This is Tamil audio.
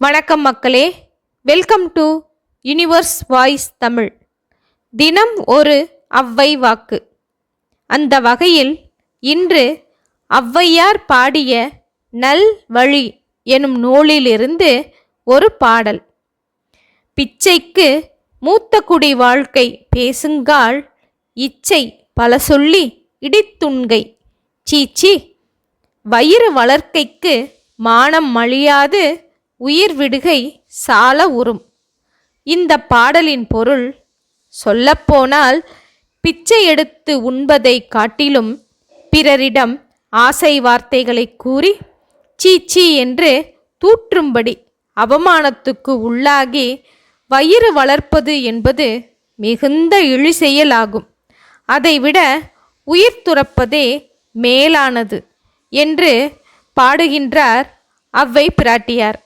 வணக்கம் மக்களே. Welcome to universe voice Tamil தினம் ஒரு அவ்வை வாக்கு. அந்த வகையில் இன்று ஔவையார் பாடிய நல் வழி எனும் நூலிலிருந்து ஒரு பாடல். பிச்சைக்கு மூத்த குடி வாழ்க்கை பேசுங்கால் இச்சை பல சொல்லி இடித்துண்கை சீச்சி வயிறு வளர்க்கைக்கு மானம் மழியாது உயிர் விடுகை சால உறும். இந்த பாடலின் பொருள் சொல்லப்போனால் பிச்சை எடுத்து உண்பதை காட்டிலும் பிறரிடம் ஆசை வார்த்தைகளை கூறி சீச்சி என்று தூற்றும்படி அவமானத்துக்கு உள்ளாகி வயிறு வளர்ப்பது என்பது மிகுந்த இழிசெயலாகும் அதைவிட உயிர் துறப்பதே மேலானது என்று பாடுகின்றார் அவ்வை பிராட்டியார்.